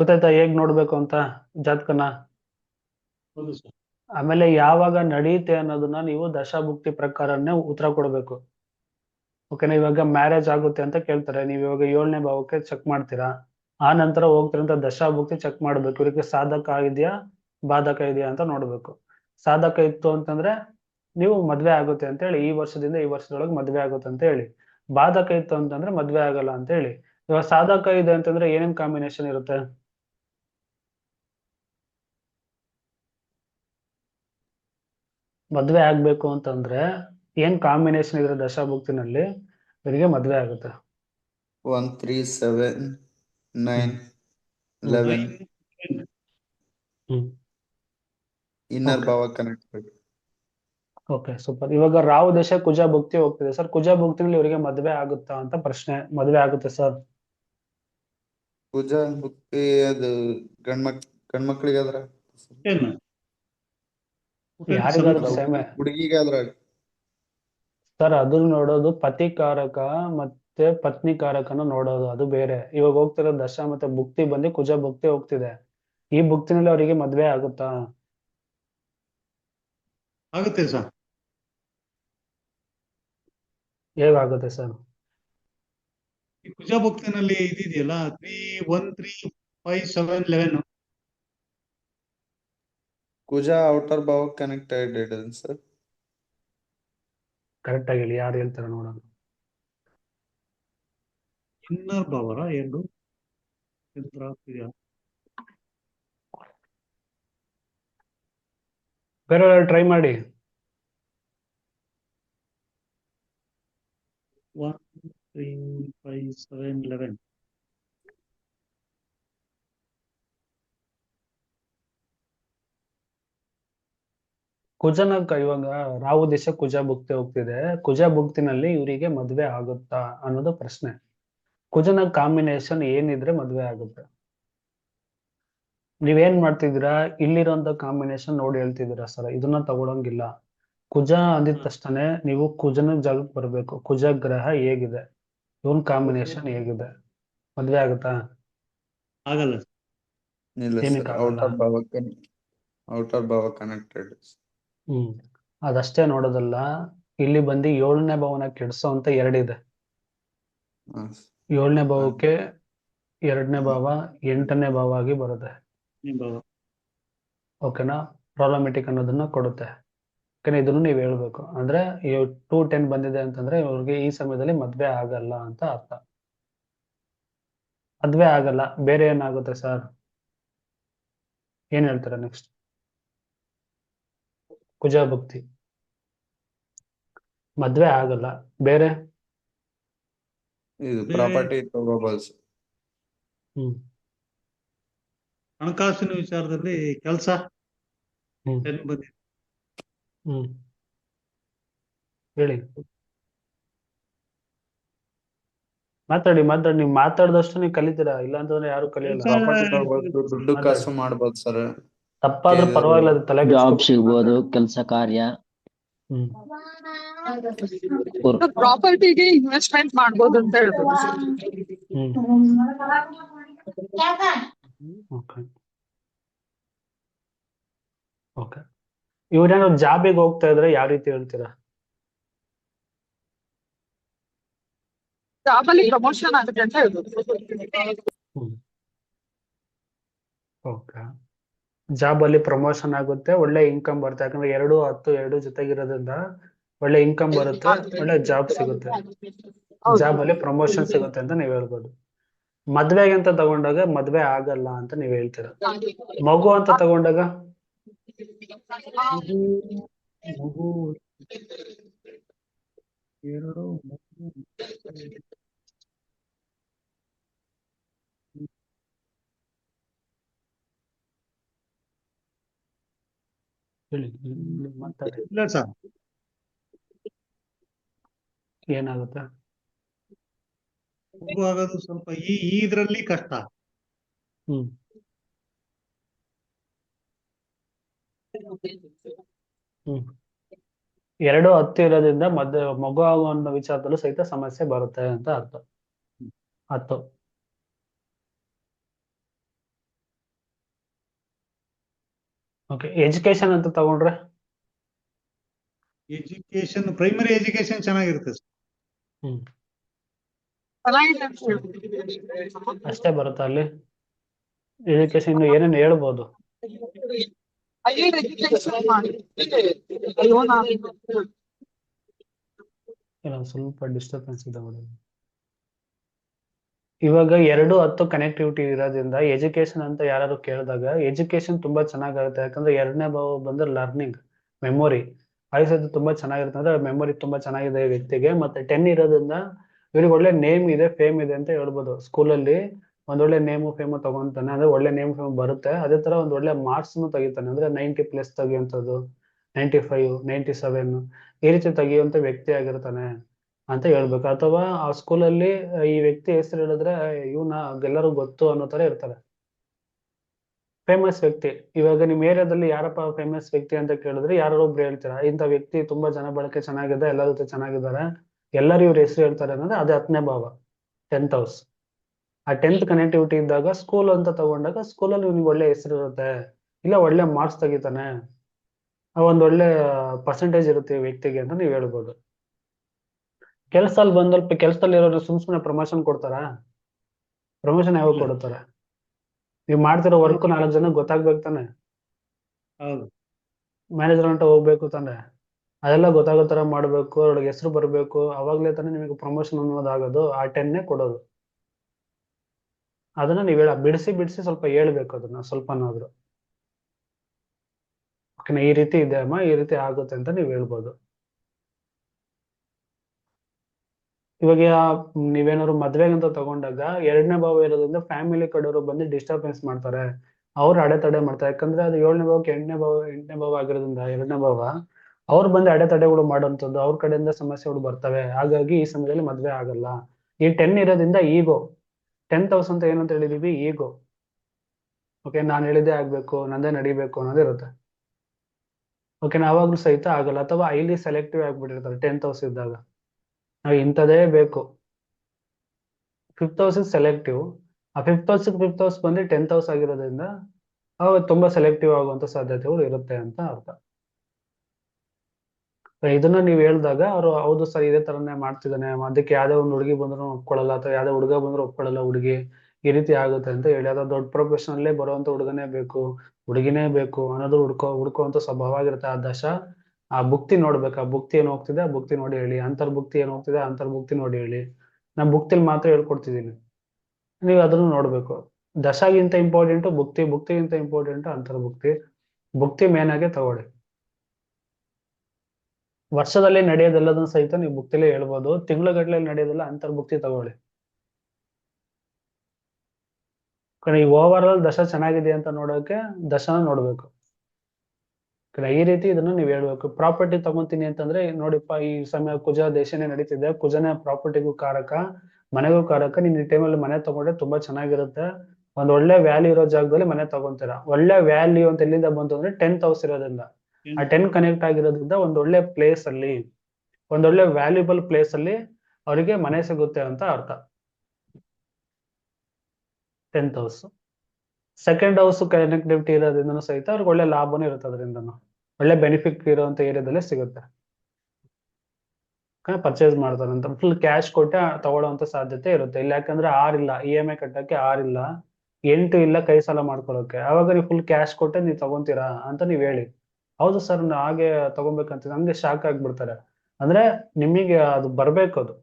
ಗೊತ್ತಾಯ್ತಾ ಹೇಗ್ ನೋಡ್ಬೇಕು ಅಂತ ಜಾತಕನ? ಆಮೇಲೆ ಯಾವಾಗ ನಡೆಯುತ್ತೆ ಅನ್ನೋದನ್ನ ನೀವು ದಶಾಭುಕ್ತಿ ಪ್ರಕಾರನೇ ಉತ್ತರ ಕೊಡ್ಬೇಕು. ಓಕೆನಾ? ಇವಾಗ ಮ್ಯಾರೇಜ್ ಆಗುತ್ತೆ ಅಂತ ಕೇಳ್ತಾರೆ. ನೀವು ಇವಾಗ ಏಳನೇ ಭಾವಕ್ಕೆ ಚೆಕ್ ಮಾಡ್ತೀರಾ? ಆ ನಂತರ ಹೋಗ್ತಿರಂತ ದಶಾಭುಕ್ತಿ ಚೆಕ್ ಮಾಡ್ಬೇಕು. ಇವ್ರಿಗೆ ಸಾಧಕ ಇದೆಯಾ ಬಾಧಕ ಇದೆಯಾ ಅಂತ ನೋಡ್ಬೇಕು. ಸಾಧಕ ಇತ್ತು ಅಂತಂದ್ರೆ ನೀವು ಮದ್ವೆ ಆಗುತ್ತೆ ಅಂತ ಹೇಳಿ ಈ ವರ್ಷದಿಂದ ಈ ವರ್ಷದೊಳಗೆ ಮದ್ವೆ ಆಗುತ್ತೆ ಅಂತ ಹೇಳಿ. ಬಾಧಕ ಇತ್ತು ಅಂತಂದ್ರೆ ಮದ್ವೆ ಆಗಲ್ಲ ಅಂತ ಹೇಳಿ. ಇವಾಗ ಸಾಧಕ ಇದೆ ಅಂತಂದ್ರೆ ಏನೇನ್ ಕಾಂಬಿನೇಷನ್ ಇರುತ್ತೆ? ಮದ್ವೆ ಆಗ್ಬೇಕು ಅಂತಂದ್ರೆ ಏನ್ ಕಾಂಬಿನೇಷನ್ ಇದ್ರೆ ದಶಾಭುಕ್ತಿನಲ್ಲಿ ಇವರಿಗೆ ಮದ್ವೆ ಆಗುತ್ತೆ? One three seven nine eleven hmm. Inner ಭಾವ ಕನೆಕ್ಟ್ ಓಕೆ ಸೂಪರ್ ಇವಾಗ ರಾವ್ ದೇಶ ಕುಜ ಭುಕ್ತಿ ಹೋಗ್ತಿದೆ. ಸರ್ ಕುಜ ಭುಕ್ತಿನಲ್ಲಿ ಇವರಿಗೆ ಮದ್ವೆ ಆಗುತ್ತಾ ಅಂತ ಪ್ರಶ್ನೆ. ಮದ್ವೆ ಆಗುತ್ತೆ ಸರ್. ಕುಜ ಭಕ್ತಿ ಅದು ಗಂಡ್ಮಕ್ ಗಂಡ್ಮಕ್ಳಿಗೆ ಅದ್ರ ಸರ್ ಅದು ನೋಡೋದು ಪತಿಕಾರಕ ಮತ್ತೆ ಪತ್ನಿ ಕಾರಕನ ನೋಡೋದು ಅದು ಬೇರೆ. ಇವಾಗ ಹೋಗ್ತಿರೋ ದಶ ಮತ್ತೆ ಭುಕ್ತಿ ಬಂದು ಕುಜ ಭುಕ್ತಿ ಹೋಗ್ತಿದೆ. ಈ ಭುಕ್ತಿನಲ್ಲಿ ಅವರಿಗೆ ಮದ್ವೆ ಆಗುತ್ತಾ? ಆಗುತ್ತೆ ಸರ್ ಹೇಗಾಗುತ್ತೆ ಸರ್ ಈ ಕುಜ ಭುಕ್ತಿನಲ್ಲಿ ಇದಿದೆಯಲ್ಲ three one three five seven eleven ಕುಜ ಔಟರ್ ಬಾವ್ ಕನೆಕ್ಟೆಡ್ ಸರ್ ಕರೆಕ್ಟ್ ಆಗಿ ಹೇಳಿ ಯಾರು ಹೇಳ್ತಾರೆ ನೋಡೋಣ. ಇನ್ನರ್ ಬಾವರಾ ಎರಡು ಬೇರೆ ಟ್ರೈ ಮಾಡಿ. One three five seven eleven ಕುಜನ ಇವಾಗ ರಾಹು ದೇಶ ಕುಜ ಭುಕ್ತಿ ಹೋಗ್ತಿದೆ. ಕುಜ ಭುಕ್ತಿನಲ್ಲಿ ಇವರಿಗೆ ಮದ್ವೆ ಆಗುತ್ತಾ ಅನ್ನೋದು ಪ್ರಶ್ನೆ. ಕುಜನ ಕಾಂಬಿನೇಷನ್ ಏನಿದ್ರೆ ಮದ್ವೆ ಆಗುತ್ತೆ? ನೀವೇನ್ ಮಾಡ್ತಿದ್ದೀರಾ? ಇಲ್ಲಿರೋಂತ ಕಾಂಬಿನೇಷನ್ ನೋಡಿ ಹೇಳ್ತಿದ್ದೀರಾ ಸರ್? ಇದನ್ನ ತಗೊಳಂಗಿಲ್ಲ. ಕುಜ ಅಂದಿದ ತಕ್ಷಣ ನೀವು ಕುಜನ ಜಾಗಕ್ಕೆ ಬರ್ಬೇಕು. ಕುಜ ಗ್ರಹ ಹೇಗಿದೆ? ಇವನ್ ಕಾಂಬಿನೇಷನ್ ಹೇಗಿದೆ? ಮದ್ವೆ ಆಗುತ್ತಾ? ಆಗಲ್ಲ. ಇಲ್ಲ ಆಫ್ ಆಗಲ್ಲ? ಔಟರ್ ಭಾವ ಔಟರ್ ಭಾವ ಕನೆಕ್ಟೆಡ್ ಹ್ಮ್. ಅದಷ್ಟೇ ನೋಡೋದಲ್ಲ ಇಲ್ಲಿ ಬಂದು ಏಳನೇ ಭಾವನ ಕೆಡ್ಸೋ ಅಂತ ಎರಡಿದೆ ಏಳನೇ ಭಾವಕ್ಕೆ ಎರಡನೇ ಭಾವ ಎಂಟನೇ ಭಾವ ಆಗಿ ಬರುತ್ತೆ. ಓಕೆನಾ? ಪ್ರಾಬ್ಲಮೆಟಿಕ್ ಅನ್ನೋದನ್ನ ಕೊಡುತ್ತೆ. ಓಕೆನಾ? ಇದನ್ನು ನೀವು ಹೇಳ್ಬೇಕು. ಅಂದ್ರೆ ಟೂ ಟೆನ್ ಬಂದಿದೆ ಅಂತಂದ್ರೆ ಇವ್ರಿಗೆ ಈ ಸಮಯದಲ್ಲಿ ಮದ್ವೆ ಆಗಲ್ಲ ಅಂತ ಅರ್ಥ. ಮದ್ವೆ ಆಗಲ್ಲ. ಬೇರೆ ಏನಾಗುತ್ತೆ ಸರ್? ಏನ್ ಹೇಳ್ತಾರೆ ನೆಕ್ಸ್ಟ್ ಕುಜ ಭಕ್ತಿ ಮದ್ವೆ ಆಗಲ್ಲ. ಬೇರೆ? ಇದು ಪ್ರಾಪರ್ಟಿ ಹ್ಮ್. ಹಣಕಾಸಿನ ವಿಚಾರದಲ್ಲಿ ಕೆಲಸ ಹ್ಮ್. ಬಂದಿದೆ ಹ್ಮ್. ಹೇಳಿ. ಮಾತಾಡಿ ಮಾತಾಡಿ. ನೀವು ಮಾತಾಡ್ದಷ್ಟು ನೀವು ಕಲಿತೀರಾ ಇಲ್ಲ ಅಂತಂದ್ರೆ ಯಾರು ಕಲಿಯಲ್ಲ ಪ್ರಾಪರ್ಟಿ ದುಡ್ಡು ಕಾಸು ಮಾಡ್ಬೋದು ಸರ್ ತಪ್ಪಾದ್ರೂ. ಪರವಾಗಿಲ್ಲ ಅದು ತಲೆಗೆ ಜಾಬ್ ಸಿಗ್ಬೋದು ಕೆಲಸ ಕಾರ್ಯ. ಹ್ಮ್. ಪ್ರಾಪರ್ಟಿಗೆ ಇನ್ವೆಸ್ಟ್ಮೆಂಟ್ ಮಾಡ್ಬೋದು ಅಂತ ಹೇಳ್ಬೋದು. ಓಕೆ ಓಕೆ ಇವ್ರೇನೋ ಜಾಬಿಗೆ ಹೋಗ್ತಾ ಇದ್ರೆ ಯಾವ ರೀತಿ ಹೇಳ್ತೀರಾ? ಜಾಬಲ್ಲಿ ಪ್ರಮೋಷನ್ ಆಗುತ್ತೆ ಅಂತ ಹೇಳ್ಬೋದು. ಓಕೆ ಜಾಬ್ ಅಲ್ಲಿ ಪ್ರಮೋಷನ್ ಆಗುತ್ತೆ, ಒಳ್ಳೆ ಇನ್ಕಮ್ ಬರುತ್ತೆ. ಯಾಕಂದ್ರೆ ಎರಡು ಹತ್ತು ಎರಡು ಜೊತೆಗಿರೋದ್ರಿಂದ ಒಳ್ಳೆ ಇನ್ಕಮ್ ಬರುತ್ತೆ, ಒಳ್ಳೆ ಜಾಬ್ ಸಿಗುತ್ತೆ. ಜಾಬ್ ಅಲ್ಲಿ ಪ್ರಮೋಷನ್ ಸಿಗುತ್ತೆ ಅಂತ ನೀವ್ ಹೇಳ್ಬೋದು. ಮದ್ವೆಗೆ ಅಂತ ತಗೊಂಡಾಗ ಮದ್ವೆ ಆಗಲ್ಲ ಅಂತ ನೀವ್ ಹೇಳ್ತೀರ? ಮಗು ಅಂತ ತಗೊಂಡಾಗ ಮೂರು ಹೇಳಿ ಮಾತಾಡಿ ಇಲ್ಲ ಸರ್. ಏನಾಗುತ್ತೆ? ಆಗೋದು ಸ್ವಲ್ಪ ಈ ಇದ್ರಲ್ಲಿ ಕಷ್ಟ. ಹ್ಮ್. ಹ್ಮ್. ಎರಡು ಹತ್ತು ಇರೋದ್ರಿಂದ ಮಗು ಆಗುವ ವಿಚಾರದಲ್ಲೂ ಸಹಿತ ಸಮಸ್ಯೆ ಬರುತ್ತೆ ಅಂತ ಅರ್ಥ. ಹತ್ತು. ಓಕೆ ಎಜುಕೇಶನ್ ಅಂತ ತಗೊಂಡ್ರೆ? ಎಜುಕೇಶನ್ ಪ್ರೈಮರಿ ಎಜುಕೇಶನ್ ಚೆನ್ನಾಗಿರುತ್ತೆ. ಅಷ್ಟೇ ಬರುತ್ತಾ ಅಲ್ಲಿ? ಎಜುಕೇಶನ್ ಇನ್ನು ಏನೇನು ಹೇಳ್ಬೋದು? ಸ್ವಲ್ಪ ಡಿಸ್ಟರ್ಬೆನ್ಸ್ ಇದೆ ಮೇಡಮ್ ಇವಾಗ ಎರಡು ಹತ್ತು ಕನೆಕ್ಟಿವಿಟಿ ಇರೋದ್ರಿಂದ ಎಜುಕೇಶನ್ ಅಂತ ಯಾರಾದ್ರು ಕೇಳಿದಾಗ ಎಜುಕೇಶನ್ ತುಂಬಾ ಚೆನ್ನಾಗಿರುತ್ತೆ. ಯಾಕಂದ್ರೆ ಎರಡನೇ ಭಾವ ಬಂದ್ರೆ ಲರ್ನಿಂಗ್ ಮೆಮೊರಿ ಆಯ್ಸೋದು ತುಂಬಾ ಚೆನ್ನಾಗಿರುತ್ತೆ. ಅಂದ್ರೆ ಮೆಮೊರಿ ತುಂಬಾ ಚೆನ್ನಾಗಿದೆ ವ್ಯಕ್ತಿಗೆ. ಮತ್ತೆ ಟೆನ್ ಇರೋದ್ರಿಂದ ಇವ್ರಿಗೆ ಒಳ್ಳೆ ನೇಮ್ ಇದೆ ಫೇಮ್ ಇದೆ ಅಂತ ಹೇಳ್ಬೋದು. ಸ್ಕೂಲಲ್ಲಿ ಒಂದೊಳ್ಳೆ ನೇಮು ಫೇಮು ತಗೊಂತಾನೆ. ಅಂದ್ರೆ ಒಳ್ಳೆ ನೇಮ್ ಫೇಮ್ ಬರುತ್ತೆ. ಅದೇ ತರ ಒಂದ್ ಒಳ್ಳೆ ಮಾರ್ಕ್ಸ್ ತೆಗಿತಾನೆ. ಅಂದ್ರೆ ನೈಂಟಿ ಪ್ಲಸ್ ತೆಗಿಯುವಂಥದ್ದು ನೈಂಟಿ ಫೈವ್ ನೈಂಟಿ ಸೆವೆನ್ ಈ ರೀತಿ ತೆಗಿಯುವಂತ ವ್ಯಕ್ತಿ ಆಗಿರ್ತಾನೆ ಅಂತ ಹೇಳ್ಬೇಕು. ಅಥವಾ ಆ ಸ್ಕೂಲಲ್ಲಿ ಈ ವ್ಯಕ್ತಿ ಹೆಸರು ಹೇಳಿದ್ರೆ ಇವ್ನ ಎಲ್ಲರೂ ಗೊತ್ತು ಅನ್ನೋ ತರ ಇರ್ತಾರೆ. ಫೇಮಸ್ ವ್ಯಕ್ತಿ. ಇವಾಗ ನಿಮ್ ಏರಿಯಾದಲ್ಲಿ ಯಾರಪ್ಪ ಫೇಮಸ್ ವ್ಯಕ್ತಿ ಅಂತ ಕೇಳಿದ್ರೆ ಯಾರೋ ಒಬ್ರು ಹೇಳ್ತೀರಾ? ಇಂಥ ವ್ಯಕ್ತಿ ತುಂಬಾ ಜನ ಬಳಕೆ ಚೆನ್ನಾಗಿದೆ, ಎಲ್ಲರ ಜೊತೆ ಚೆನ್ನಾಗಿದ್ದಾರೆ. ಎಲ್ಲರೂ ಇವ್ರ ಹೆಸರು ಹೇಳ್ತಾರೆ ಅನ್ನೋದು ಅದೇ ಹತ್ತನೇ ಭಾವ ಟೆಂತ್ ಹೌಸ್ ಆ ಟೆಂತ್ ಕನೆಕ್ಟಿವಿಟಿ ಇದ್ದಾಗ ಸ್ಕೂಲ್ ಅಂತ ತಗೊಂಡಾಗ ಸ್ಕೂಲಲ್ಲಿ ಇವ್ನಿಗೆ ಒಳ್ಳೆ ಹೆಸರು ಇರುತ್ತೆ. ಇಲ್ಲ, ಒಳ್ಳೆ ಮಾರ್ಕ್ಸ್ ತೆಗಿತಾನೆ. ಒಂದ್ ಒಳ್ಳೆ ಪರ್ಸೆಂಟೇಜ್ ಇರುತ್ತೆ ವ್ಯಕ್ತಿಗೆ ಅಂತ ನೀವು ಹೇಳ್ಬೋದು. ಕೆಲ್ಸದಲ್ಲಿ ಬಂದಲ್ಪ ಕೆಲ್ಸದಲ್ಲಿ ಇರೋರು ಸುಮ್ ಸುಮ್ನೆ ಪ್ರಮೋಷನ್ ಕೊಡ್ತಾರಾ? ಪ್ರಮೋಷನ್ ಯಾವಾಗ. ಕೊಡ್ತಾರೆ? ನೀವು ಮಾಡ್ತಿರೋ ವರ್ಕ್ ನಾಲ್ಕು ಜನ ಗೊತ್ತಾಗ್ಬೇಕು ತಾನೆ. ಹೌದು. ಮ್ಯಾನೇಜರ್ ಅಂತ ಹೋಗ್ಬೇಕು ತಾನೆ. ಅದೆಲ್ಲ ಗೊತ್ತಾಗೋ ತರ ಮಾಡ್ಬೇಕು ಅವ್ರಿಗೆ ಹೆಸರು ಬರ್ಬೇಕು. ಅವಾಗ್ಲೇ ತಾನೇ ನಿಮಗೆ ಪ್ರಮೋಷನ್ ಅನ್ನೋದಾಗೋದು ಆ ಟೆನ್ನೇ ಕೊಡೋದು. ಅದನ್ನ ನೀವ್ ಹೇಳ ಬಿಡಿಸಿ ಬಿಡಿಸಿ ಸ್ವಲ್ಪ ಹೇಳ್ಬೇಕು ಅದನ್ನ ಸ್ವಲ್ಪನಾದ್ರು. ಓಕೆನಾ ಈ ರೀತಿ ಇದೆ ಅಮ್ಮ ಈ ರೀತಿ ಆಗುತ್ತೆ ಅಂತ ನೀವ್ ಹೇಳ್ಬೋದು. ಇವಾಗ ನೀವೇನಾದ್ರು ಮದ್ವೆಗೆ ಅಂತ ತಗೊಂಡಾಗ ಎರಡನೇ ಭಾವ ಇರೋದ್ರಿಂದ ಫ್ಯಾಮಿಲಿ ಕಡೆಯವರು ಬಂದು ಡಿಸ್ಟರ್ಬೆನ್ಸ್ ಮಾಡ್ತಾರೆ. ಅವ್ರು ಅಡೆತಡೆ ಮಾಡ್ತಾರೆ. ಯಾಕಂದ್ರೆ ಅದು ಏಳನೇ ಭಾವಕ್ಕೆ ಎಂಟನೇ ಭಾವ ಎಂಟನೇ ಭಾವ ಆಗಿರೋದ್ರಿಂದ, ಎರಡನೇ ಭಾವ ಅವ್ರು ಬಂದು ಅಡೆತಡೆಗಳು ಮಾಡುವಂಥದ್ದು ಅವ್ರ ಕಡೆಯಿಂದ ಸಮಸ್ಯೆಗಳು ಬರ್ತವೆ. ಹಾಗಾಗಿ ಈ ಸಮಯದಲ್ಲಿ ಮದ್ವೆ ಆಗಲ್ಲ. ಈ ಟೆನ್ ಇರೋದ್ರಿಂದ ಈಗೋ ಟೆನ್ ಹೌಸ್ ಅಂತ ಏನಂತ ಹೇಳಿದೀವಿ ಈಗೋ ಓಕೆ ನಾನು ಹೇಳಿದೆ ಆಗ್ಬೇಕು, ನಂದೇ ನಡಿಬೇಕು ಅನ್ನೋದು ಇರುತ್ತೆ. ಓಕೆ ನಾವಾಗ್ಲೂ ಸಹಿತ ಆಗಲ್ಲ. ಅಥವಾ ಐಲಿ ಸೆಲೆಕ್ಟಿವ್ ಆಗ್ಬಿಟ್ಟಿರ್ತಾರೆ ಟೆಂತ್ ಹೌಸ್ ಇದ್ದಾಗ. ನಾವು ಇಂಥದೇ ಬೇಕು. ಫಿಫ್ತ್ ಹೌಸ್ ಸೆಲೆಕ್ಟಿವ್ ಆ ಫಿಫ್ತ್ ಹೌಸ್ ಫಿಫ್ತ್ ಹೌಸ್ ಬಂದು ಟೆಂತ್ ಹೌಸ್ ಆಗಿರೋದ್ರಿಂದ ತುಂಬಾ ಸೆಲೆಕ್ಟಿವ್ ಆಗುವಂತ ಸಾಧ್ಯತೆಗಳು ಇರುತ್ತೆ ಅಂತ ಅರ್ಥ. ಇದನ್ನ ನೀವು ಹೇಳಿದಾಗ ಅವರು ಹೌದು ಸರ್, ಇದೇ ತರನೇ ಮಾಡ್ತಿದ್ದಾನೆ ಅದಕ್ಕೆ ಯಾವ್ದೇ ಒಂದು ಹುಡುಗಿ ಬಂದ್ರು ಒಪ್ಕೊಳ್ಳಲ್ಲ ಅಥವಾ ಯಾವ್ದೇ ಹುಡುಗ ಬಂದ್ರು ಒಪ್ಕೊಳ್ಳಲ್ಲ ಹುಡುಗಿ. ಈ ರೀತಿ ಆಗುತ್ತೆ ಅಂತ ಹೇಳಿ. ಅದ ದೊಡ್ಡ ಪ್ರೊಫೆಷನಲ್ಲೇ ಬರುವಂತ ಹುಡುಗನೇ ಬೇಕು. ಹುಡುಗಿನೇ ಬೇಕು ಅನ್ನೋದು ಹುಡ್ಕೋ ಹುಡ್ಕೋಂತ ಸ್ವಭಾವ ಆಗಿರುತ್ತೆ. ಆ ದಶ ಆ ಭುಕ್ತಿ ನೋಡ್ಬೇಕು, ಆ ಭುಕ್ತಿ ಏನ್ ಹೋಗ್ತಿದೆ, ಆ ಭುಕ್ತಿ ನೋಡಿ ಹೇಳಿ. ಅಂತರ್ಭುಕ್ತಿ ಏನ್ ಹೋಗ್ತಿದೆ ಅಂತರ್ಭುಕ್ತಿ ನೋಡಿ ಹೇಳಿ. ನಾ ಭುಕ್ತಿಲಿ ಮಾತ್ರ ಹೇಳ್ಕೊಡ್ತಿದ್ದೀನಿ. ನೀವು ಅದನ್ನು ನೋಡ್ಬೇಕು. ದಶಗಿಂತ ಇಂಪಾರ್ಟೆಂಟ್ ಭುಕ್ತಿ, ಭುಕ್ತಿಗಿಂತ ಇಂಪಾರ್ಟೆಂಟ್ ಅಂತರ್ಭುಕ್ತಿ ಭುಕ್ತಿ. ಮೇನ್ ಆಗಿ ತಗೊಳ್ಳಿ. ವರ್ಷದಲ್ಲಿ ನಡೆಯೋದೆಲ್ಲದನ್ನ ಸಹಿತ ನೀವು ಭುಕ್ತಿಲೇ ಹೇಳ್ಬೋದು. ತಿಂಗಳಗಟ್ಲೆ ನಡೆಯೋದೆಲ್ಲ ಅಂತರ್ಭುಕ್ತಿ ತಗೊಳ್ಳಿ. ಈ ಓವರ್ ಆಲ್ ದಶ ಚೆನ್ನಾಗಿದೆ ಅಂತ ನೋಡೋಕೆ ದಶನ ನೋಡ್ಬೇಕು. ಈ ರೀತಿ ಇದನ್ನ ನೀವು ಹೇಳ್ಬೇಕು. ಪ್ರಾಪರ್ಟಿ ತಗೊಂತೀನಿ ಅಂತಂದ್ರೆ ನೋಡಿಪ್ಪ ಈ ಸಮಯ ಕುಜ ದೇಶನೇ ನಡೀತಿದೆ. ಕುಜನೇ ಪ್ರಾಪರ್ಟಿಗೂ ಕಾರಕ ಮನೆಗೂ ಕಾರಕ. ನೀನ್ ಈ ಟೈಮಲ್ಲಿ ಮನೆ ತಗೊಂಡ್ರೆ ತುಂಬಾ ಚೆನ್ನಾಗಿರುತ್ತೆ. ಒಂದ್ ಒಳ್ಳೆ ವ್ಯಾಲ್ಯೂ ಇರೋ ಜಾಗದಲ್ಲಿ ಮನೆ ತಗೊಂತೀರಾ. ಒಳ್ಳೆ ವ್ಯಾಲ್ಯೂ ಅಂತ ಎಲ್ಲಿಂದ ಬಂತು ಅಂದ್ರೆ ಟೆಂತ್ ಹೌಸ್ ಇರೋದ್ರಿಂದ. ಆ ಟೆನ್ ಕನೆಕ್ಟ್ ಆಗಿರೋದ್ರಿಂದ ಒಂದ್ ಒಳ್ಳೆ ಪ್ಲೇಸ್ ಅಲ್ಲಿ ಒಂದೊಳ್ಳೆ ವ್ಯಾಲ್ಯೂಬಲ್ ಪ್ಲೇಸ್ ಅಲ್ಲಿ ಅವರಿಗೆ ಮನೆ ಸಿಗುತ್ತೆ ಅಂತ ಅರ್ಥ. Tenth house second house connectivity ಇರೋದ್ರಿಂದ ಸಹಿತ ಅವ್ರಿಗೆ ಒಳ್ಳೆ ಲಾಭನೂ ಇರುತ್ತೆ ಅದರಿಂದ ಒಳ್ಳೆ ಬೆನಿಫಿಟ್ ಇರುವಂತ ಏರಿಯಾದಲ್ಲೇ ಸಿಗುತ್ತೆ. ಪರ್ಚೇಸ್ ಮಾಡ್ತಾರೆ ಅಂತ. ಫುಲ್ ಕ್ಯಾಶ್ ಕೊಟ್ಟೆ ತಗೊಳ್ಳೋಂತ ಸಾಧ್ಯತೆ ಇರುತ್ತೆ. ಇಲ್ಲ ಯಾಕಂದ್ರೆ ಆರ್ ಇಲ್ಲ ಇ ಎಂ ಐ ಕಟ್ಟಕ್ಕೆ ಆರ್ ಇಲ್ಲ, ಎಂಟು ಇಲ್ಲ ಕೈ ಸಾಲ ಮಾಡ್ಕೊಳ್ಳೋಕೆ ಅವಾಗ ನೀವು ಫುಲ್ ಕ್ಯಾಶ್ ಕೊಟ್ಟೆ ನೀವು ತಗೊಂತೀರಾ ಅಂತ ನೀವ್ ಹೇಳಿ. ಹೌದು ಸರ್ ಹಾಗೆ ತಗೊಬೇಕಂತ ನಮ್ಗೆ ಶಾಕ್ ಆಗ್ಬಿಡ್ತಾರೆ. ಅಂದ್ರೆ ನಿಮಗೆ ಅದು ಬರ್ಬೇಕು ಅದು.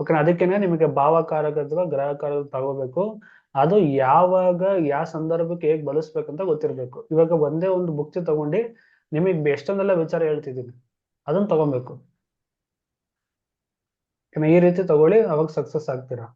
ಓಕೆ ಅದಕ್ಕೇನೆ ನಿಮಗೆ ಭಾವಕಾರಕ ಅಥವಾ ಗ್ರಾಹಕರ ತಗೋಬೇಕು. ಅದು ಯಾವಾಗ ಯಾವ ಸಂದರ್ಭಕ್ಕೆ ಹೇಗ್ ಬಳಸ್ಬೇಕಂತ ಗೊತ್ತಿರ್ಬೇಕು. ಇವಾಗ ಒಂದೇ ಒಂದು ಬುಕ್ ತಗೊಂಡು ನಿಮಗೆ ಎಷ್ಟೊಂದೆಲ್ಲ ವಿಚಾರ ಹೇಳ್ತಿದ್ದೀನಿ ಅದನ್ನ ತಗೊಬೇಕು. ಈ ರೀತಿ ತಗೊಳ್ಳಿ, ಅವಾಗ ಸಕ್ಸಸ್ ಆಗ್ತೀರಾ?